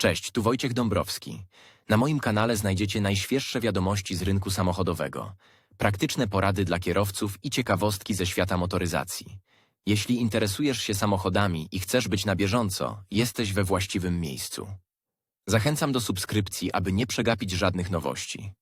Cześć, tu Wojciech Dąbrowski. Na moim kanale znajdziecie najświeższe wiadomości z rynku samochodowego, praktyczne porady dla kierowców i ciekawostki ze świata motoryzacji. Jeśli interesujesz się samochodami i chcesz być na bieżąco, jesteś we właściwym miejscu. Zachęcam do subskrypcji, aby nie przegapić żadnych nowości.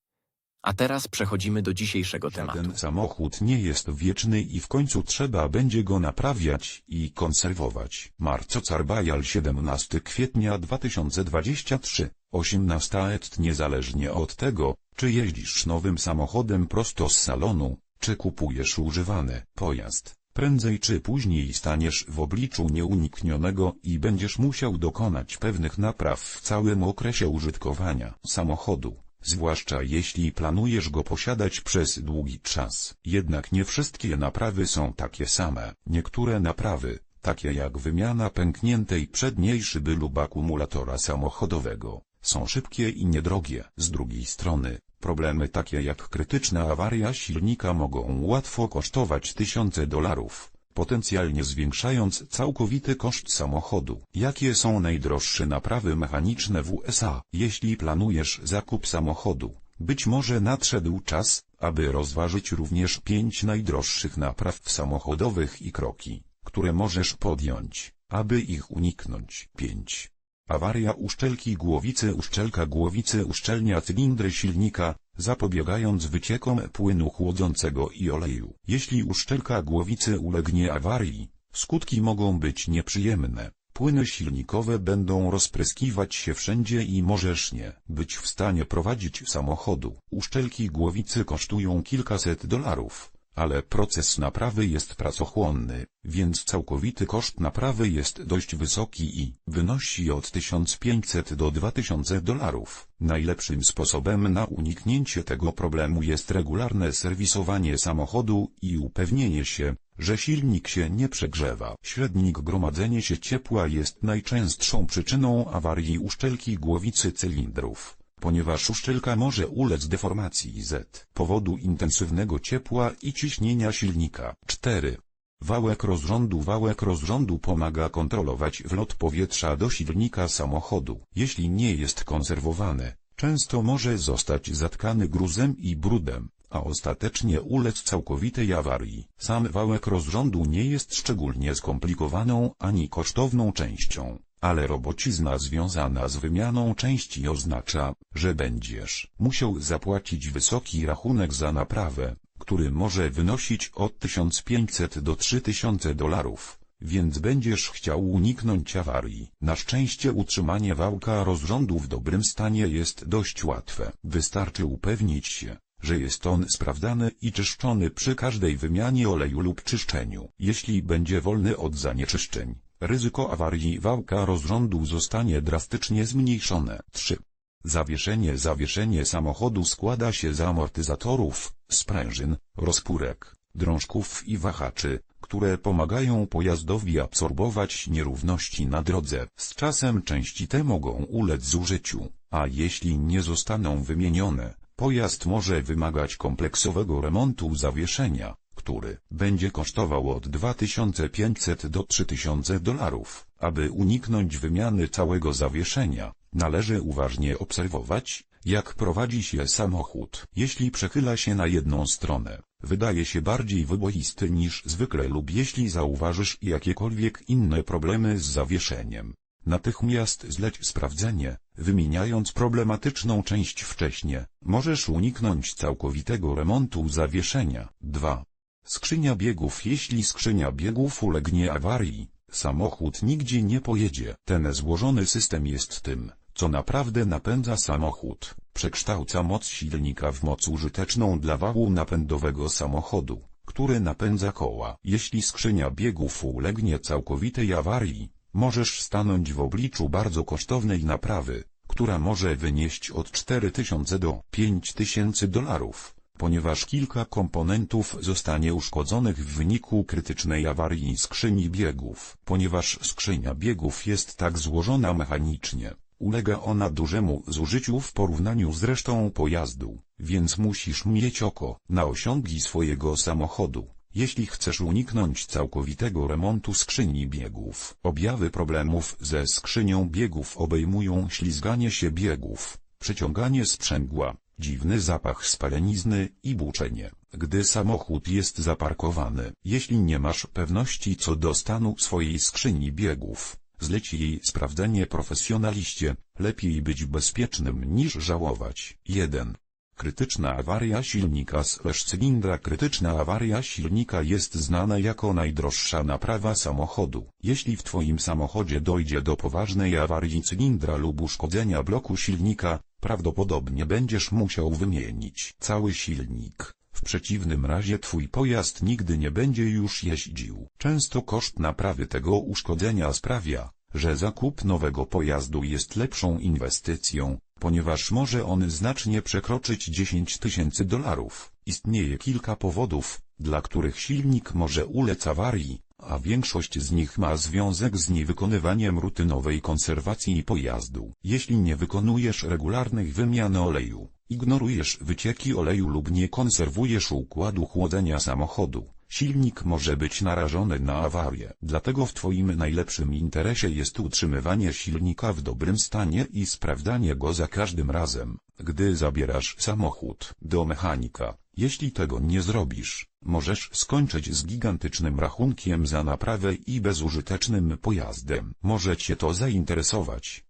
A teraz przechodzimy do dzisiejszego tematu. Ten samochód nie jest wieczny i w końcu trzeba będzie go naprawiać i konserwować. Marco Carbajal 17 kwietnia 2023, 18 et niezależnie od tego, czy jeździsz nowym samochodem prosto z salonu, czy kupujesz używany pojazd. Prędzej czy później staniesz w obliczu nieuniknionego i będziesz musiał dokonać pewnych napraw w całym okresie użytkowania samochodu zwłaszcza jeśli planujesz go posiadać przez długi czas. Jednak nie wszystkie naprawy są takie same. Niektóre naprawy, takie jak wymiana pękniętej przedniej szyby lub akumulatora samochodowego, są szybkie i niedrogie. Z drugiej strony, problemy takie jak krytyczna awaria silnika mogą łatwo kosztować tysiące dolarów potencjalnie zwiększając całkowity koszt samochodu. Jakie są najdroższe naprawy mechaniczne w USA? Jeśli planujesz zakup samochodu, być może nadszedł czas, aby rozważyć również pięć najdroższych napraw samochodowych i kroki, które możesz podjąć, aby ich uniknąć. 5. Awaria uszczelki głowicy Uszczelka głowicy uszczelnia cylindry silnika, zapobiegając wyciekom płynu chłodzącego i oleju. Jeśli uszczelka głowicy ulegnie awarii, skutki mogą być nieprzyjemne. Płyny silnikowe będą rozpryskiwać się wszędzie i możesz nie być w stanie prowadzić samochodu. Uszczelki głowicy kosztują kilkaset dolarów ale proces naprawy jest pracochłonny, więc całkowity koszt naprawy jest dość wysoki i wynosi od 1500 do 2000 dolarów. Najlepszym sposobem na uniknięcie tego problemu jest regularne serwisowanie samochodu i upewnienie się, że silnik się nie przegrzewa. Średnik gromadzenie się ciepła jest najczęstszą przyczyną awarii uszczelki głowicy cylindrów ponieważ uszczelka może ulec deformacji z powodu intensywnego ciepła i ciśnienia silnika. 4. Wałek rozrządu Wałek rozrządu pomaga kontrolować wlot powietrza do silnika samochodu. Jeśli nie jest konserwowany, często może zostać zatkany gruzem i brudem, a ostatecznie ulec całkowitej awarii. Sam wałek rozrządu nie jest szczególnie skomplikowaną ani kosztowną częścią ale robocizna związana z wymianą części oznacza, że będziesz musiał zapłacić wysoki rachunek za naprawę, który może wynosić od 1500 do 3000 dolarów, więc będziesz chciał uniknąć awarii. Na szczęście utrzymanie wałka rozrządu w dobrym stanie jest dość łatwe. Wystarczy upewnić się, że jest on sprawdzany i czyszczony przy każdej wymianie oleju lub czyszczeniu. Jeśli będzie wolny od zanieczyszczeń, ryzyko awarii wałka rozrządu zostanie drastycznie zmniejszone. 3. Zawieszenie Zawieszenie samochodu składa się z amortyzatorów, sprężyn, rozpórek, drążków i wahaczy, które pomagają pojazdowi absorbować nierówności na drodze. Z czasem części te mogą ulec zużyciu, a jeśli nie zostaną wymienione, pojazd może wymagać kompleksowego remontu zawieszenia który będzie kosztował od 2500 do 3000 dolarów. Aby uniknąć wymiany całego zawieszenia, należy uważnie obserwować, jak prowadzi się samochód. Jeśli przechyla się na jedną stronę, wydaje się bardziej wyboisty niż zwykle lub jeśli zauważysz jakiekolwiek inne problemy z zawieszeniem, natychmiast zleć sprawdzenie, wymieniając problematyczną część wcześniej. Możesz uniknąć całkowitego remontu zawieszenia. 2. Skrzynia biegów Jeśli skrzynia biegów ulegnie awarii, samochód nigdzie nie pojedzie. Ten złożony system jest tym, co naprawdę napędza samochód. Przekształca moc silnika w moc użyteczną dla wału napędowego samochodu, który napędza koła. Jeśli skrzynia biegów ulegnie całkowitej awarii, możesz stanąć w obliczu bardzo kosztownej naprawy, która może wynieść od 4000 do 5000 dolarów ponieważ kilka komponentów zostanie uszkodzonych w wyniku krytycznej awarii skrzyni biegów. Ponieważ skrzynia biegów jest tak złożona mechanicznie, ulega ona dużemu zużyciu w porównaniu z resztą pojazdu, więc musisz mieć oko na osiągi swojego samochodu. Jeśli chcesz uniknąć całkowitego remontu skrzyni biegów, objawy problemów ze skrzynią biegów obejmują ślizganie się biegów, przeciąganie sprzęgła, dziwny zapach spalenizny i buczenie, gdy samochód jest zaparkowany. Jeśli nie masz pewności co do stanu swojej skrzyni biegów, zleć jej sprawdzenie profesjonaliście, lepiej być bezpiecznym niż żałować. 1. Krytyczna awaria silnika slash cylindra Krytyczna awaria silnika jest znana jako najdroższa naprawa samochodu. Jeśli w Twoim samochodzie dojdzie do poważnej awarii cylindra lub uszkodzenia bloku silnika, prawdopodobnie będziesz musiał wymienić cały silnik. W przeciwnym razie Twój pojazd nigdy nie będzie już jeździł. Często koszt naprawy tego uszkodzenia sprawia, że zakup nowego pojazdu jest lepszą inwestycją, ponieważ może on znacznie przekroczyć 10 tysięcy dolarów. Istnieje kilka powodów, dla których silnik może ulec awarii, a większość z nich ma związek z niewykonywaniem rutynowej konserwacji pojazdu. Jeśli nie wykonujesz regularnych wymian oleju, ignorujesz wycieki oleju lub nie konserwujesz układu chłodzenia samochodu, silnik może być narażony na awarię. Dlatego w Twoim najlepszym interesie jest utrzymywanie silnika w dobrym stanie i sprawdzanie go za każdym razem, gdy zabierasz samochód do mechanika. Jeśli tego nie zrobisz, możesz skończyć z gigantycznym rachunkiem za naprawę i bezużytecznym pojazdem. Może Cię to zainteresować.